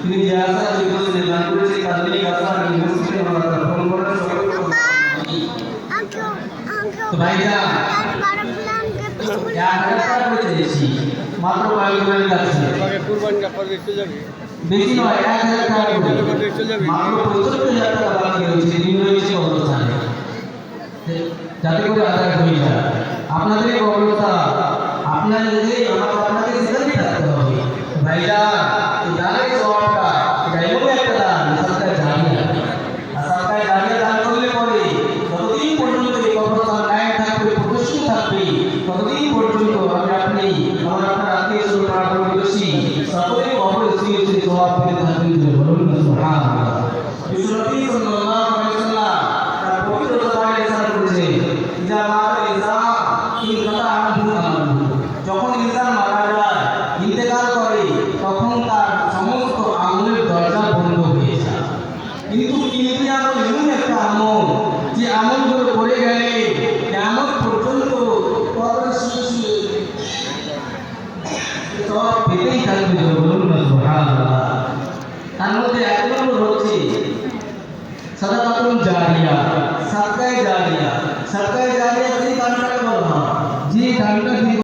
তিনি যে আশা জীবনে নির্মাণ করেছে কাজেই আশা ইউনিভার্সিটি আমরা ফোন করে সবাই তো ভাইরা এক হাজার করে চেয়েছি মাত্র কয়েক কাছে। আগে কুরবানিটা পরে দেখতে যাবি। বেশি নয় এক হাজার টাকা করে মাত্র পঁয়ষট্টি হাজার টাকা বাকি রয়েছে ঋণ অবস্থানে যাতে করে আদায় হয়ে যায়। আপনাদের আপনাদের ভাইরা এই দানের সবটা এটা এমন একটা দান সরকার জানিয়ে আর সরকার জানিয়ে দান করলে পরে যতদিন পর্যন্ত এই গভীরতা ন্যায় থাকবে প্রদর্শন থাকবে, ততদিন পর্যন্ত আমি আপনি আমার আপনার আত্মীয় স্বজন পাড়া প্রতিবেশী সকলেই গভীর শুয়ে শুয়ে জবাব পেতে থাকবেন বলুন না, সুবহানাল্লাহ। বিশ্বনবী সাল্লাল্লাহু আলাইহি ওয়াসাল্লাম তার পবিত্র জবানে ইরশাদ করেছেন, ইজা মাতা ইনসান ইনকাতা আনহু যে করে পড়ে গেলে কেমন পর্যন্ত সব পেতেই থাকবে বলুন না তার মধ্যে এক নম্বর হচ্ছে সাদাকাতুল জারিয়া সাদকায়ে